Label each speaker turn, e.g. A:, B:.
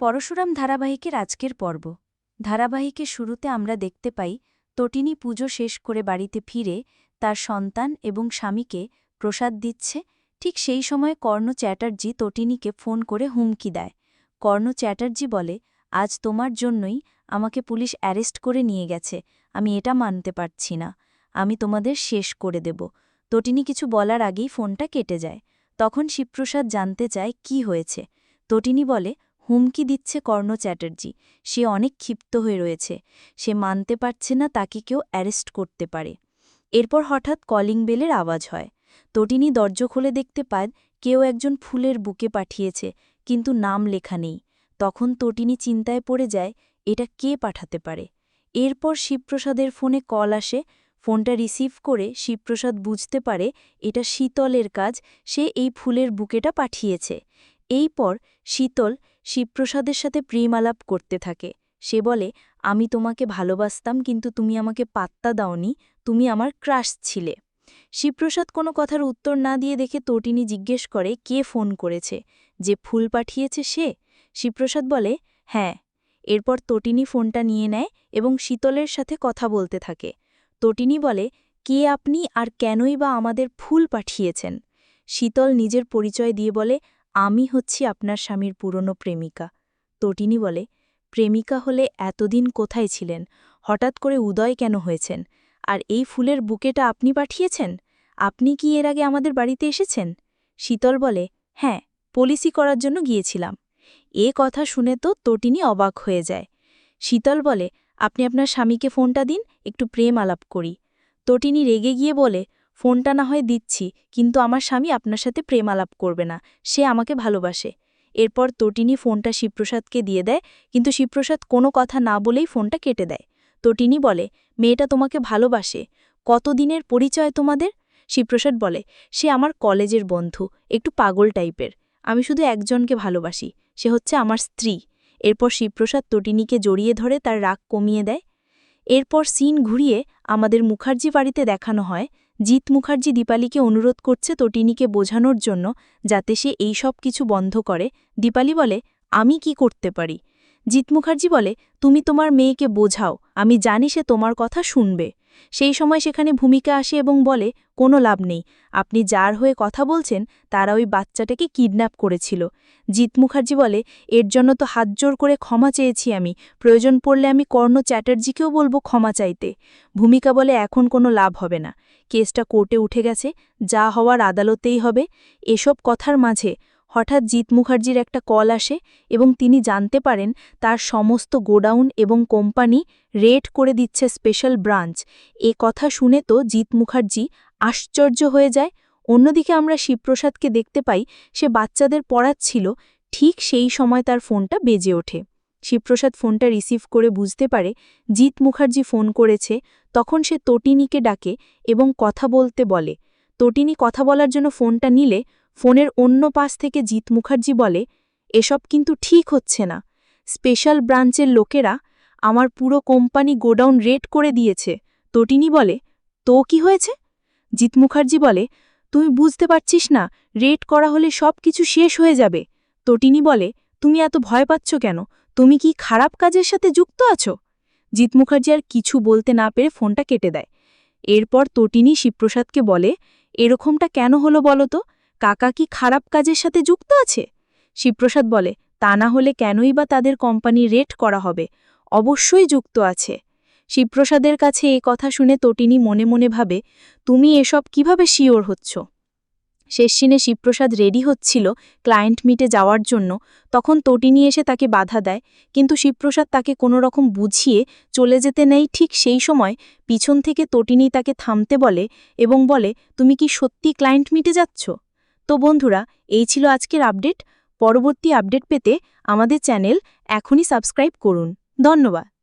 A: পরশুরাম ধারাবাহিকের আজকের পর্ব। ধারাবাহিকের শুরুতে আমরা দেখতে পাই, তটিনী পুজো শেষ করে বাড়িতে ফিরে তার সন্তান এবং স্বামীকে প্রসাদ দিচ্ছে। ঠিক সেই সময় কর্ণ চ্যাটার্জি তটিনীকে ফোন করে হুমকি দেয়। কর্ণ চ্যাটার্জি বলে, আজ তোমার জন্যই আমাকে পুলিশ অ্যারেস্ট করে নিয়ে গেছে। আমি এটা মানতে পারছি না। আমি তোমাদের শেষ করে দেব তটিনী কিছু বলার আগেই ফোনটা কেটে যায়। তখন শিবপ্রসাদ জানতে চায়, কি হয়েছে? তটিনী বলে হুমকি দিচ্ছে কর্ণ চ্যাটার্জি। সে অনেক ক্ষিপ্ত হয়ে রয়েছে। সে মানতে পারছে না তাকে কেউ অ্যারেস্ট করতে পারে। এরপর হঠাৎ কলিং বেলের আওয়াজ হয়। তটিনী দরজ খুলে দেখতে পায়, কেউ একজন ফুলের বুকে পাঠিয়েছে, কিন্তু নাম লেখা নেই। তখন তটিনী চিন্তায় পড়ে যায়, এটা কে পাঠাতে পারে? এরপর শিবপ্রসাদের ফোনে কল আসে। ফোনটা রিসিভ করে শিবপ্রসাদ বুঝতে পারে, এটা শীতলের কাজ, সে এই ফুলের বুকেটা পাঠিয়েছে। এই পর শীতল শিবপ্রসাদের সাথে প্রেমালাপ করতে থাকে। সে বলে, আমি তোমাকে ভালোবাসতাম, কিন্তু তুমি আমাকে পাত্তা দাওনি, তুমি আমার ক্রাশ ছিলে। শিবপ্রসাদ কোনো কথার উত্তর না দিয়ে দেখে তটিনী জিজ্ঞেস করে, কে ফোন করেছে? যে ফুল পাঠিয়েছে সে? শিবপ্রসাদ বলে হ্যাঁ। এরপর তটিনী ফোনটা নিয়ে নেয় এবং শীতলের সাথে কথা বলতে থাকে। তটিনী বলে, কে আপনি আর কেনই বা আমাদের ফুল পাঠিয়েছেন? শীতল নিজের পরিচয় দিয়ে বলে আমি হচ্ছি আপনার স্বামীর পুরনো প্রেমিকা। তটিনী বলে, প্রেমিকা হলে এতদিন কোথায় ছিলেন? হঠাৎ করে উদয় কেন হয়েছেন? আর এই ফুলের বুকেটা আপনি পাঠিয়েছেন? আপনি কি এর আগে আমাদের বাড়িতে এসেছেন? শীতল বলে হ্যাঁ পলিসি করার জন্য গিয়েছিলাম। এ কথা শুনে তো তটিনী অবাক হয়ে যায়। শীতল বলে, আপনি আপনার স্বামীকে ফোনটা দিন, একটু প্রেম আলাপ করি। তটিনী রেগে গিয়ে বলে ফোনটা না হয় দিচ্ছি, কিন্তু আমার স্বামী আপনার সাথে প্রেম আলাপ করবে না। সে আমাকে ভালোবাসে। এরপর তটিনী ফোনটা শিবপ্রসাদকে দিয়ে দেয়, কিন্তু শিবপ্রসাদ কোনো কথা না বলেই ফোনটা কেটে দেয়। তটিনী বলে, মেয়েটা তোমাকে ভালোবাসে। কতদিনের পরিচয় তোমাদের? শিবপ্রসাদ বলে, সে আমার কলেজের বন্ধু, একটু পাগল টাইপের। আমি শুধু একজনকে ভালোবাসি, সে হচ্ছে আমার স্ত্রী। এরপর শিবপ্রসাদ তটিনীকে জড়িয়ে ধরে তার রাগ কমিয়ে দেয়। এরপর সিন ঘুরিয়ে আমাদের মুখার্জি বাড়িতে দেখানো হয়। জিৎ মুখার্জি দীপালিকে অনুরোধ করছে তটিনীকে বোঝানোর জন্য যাতে সে এই সব কিছু বন্ধ করে। দীপালি বলে, আমি কি করতে পারি? জিৎ মুখার্জি বলে, তুমি তোমার মেয়েকে বোঝাও, আমি জানি সে তোমার কথা শুনবে। সেই সময় সেখানে ভূমিকা আসে এবং বলে, কোনো লাভ নেই। আপনি যার হয়ে কথা বলছেন, তারা ওই বাচ্চাটাকে কিডন্যাপ করেছিল। জিৎ মুখার্জি বলে, এর জন্য তো হাত জোর করে ক্ষমা চেয়েছি আমি। প্রয়োজন পড়লে আমি কর্ণ চ্যাটার্জিকেও বলব ক্ষমা চাইতে। ভূমিকা বলে, এখন কোনো লাভ হবে না। কেসটা কোর্টে উঠে গেছে। যা হওয়ার আদালতেই হবে। এসব কথার মাঝে হঠাৎ জিৎ মুখার্জির একটা কল আসে এবং তিনি জানতে পারেন তার সমস্ত গোডাউন এবং কোম্পানি রেড করে দিচ্ছে স্পেশাল ব্রাঞ্চ। এ কথা শুনে তো জিৎ মুখার্জি আশ্চর্য হয়ে যায়। অন্যদিকে আমরা শিবপ্রসাদকে দেখতে পাই, সে বাচ্চাদের পড়াচ্ছিল, ঠিক সেই সময় তার ফোনটা বেজে ওঠে। শিবপ্রসাদ ফোনটা রিসিভ করে বুঝতে পারে, জিৎ মুখার্জি ফোন করেছে, তখন সে তটিনীকে ডাকে এবং কথা বলতে বলে। তটিনী কথা বলার জন্য ফোনটা নিলে ফোনের অন্য পাশ থেকে জিৎ মুখার্জি বলে, এসব কিন্তু ঠিক হচ্ছে না। স্পেশাল ব্রাঞ্চের লোকেরা আমার পুরো কোম্পানি গোডাউন রেড করে দিয়েছে। তটিনী বলে, তো কি হয়েছে? জিৎ মুখার্জি বলে, তুমি বুঝতে পারছিস না, রেড করা হলে সব কিছু শেষ হয়ে যাবে। তটিনী বলে, তুমি এত ভয় পাচ্ছ কেন? তুমি কি খারাপ কাজের সাথে যুক্ত আছো? জিৎ মুখার্জি আর কিছু বলতে না পেরে ফোনটা কেটে দেয়। এরপর তটিনী শিবপ্রসাদকে বলে, এরকমটা কেন হলো বলো তো? কাকা কি খারাপ কাজের সাথে যুক্ত আছে? শিবপ্রসাদ বলে, তা না হলে কেনই বা তাদের কোম্পানি রেট করা হবে? অবশ্যই যুক্ত আছে। শিবপ্রসাদের কাছে এ কথা শুনে তটিনী মনে মনে ভাবে, তুমি এসব কীভাবে শিওর হচ্ছ? শেষদিনে শিবপ্রসাদ রেডি হচ্ছিল ক্লায়েন্ট মিটে যাওয়ার জন্য। তখন তটিনী এসে তাকে বাধা দেয়, কিন্তু শিবপ্রসাদ তাকে কোনো রকম বুঝিয়ে চলে যেতে নেই ঠিক সেই সময় পিছন থেকে তটিনী তাকে থামতে বলে এবং বলে, তুমি কি সত্যি ক্লায়েন্ট মিটে যাচ্ছ? তো বন্ধুরা, এই ছিল আজকের আপডেট। পরবর্তী আপডেট পেতে আমাদের চ্যানেল এখনই সাবস্ক্রাইব করুন। ধন্যবাদ।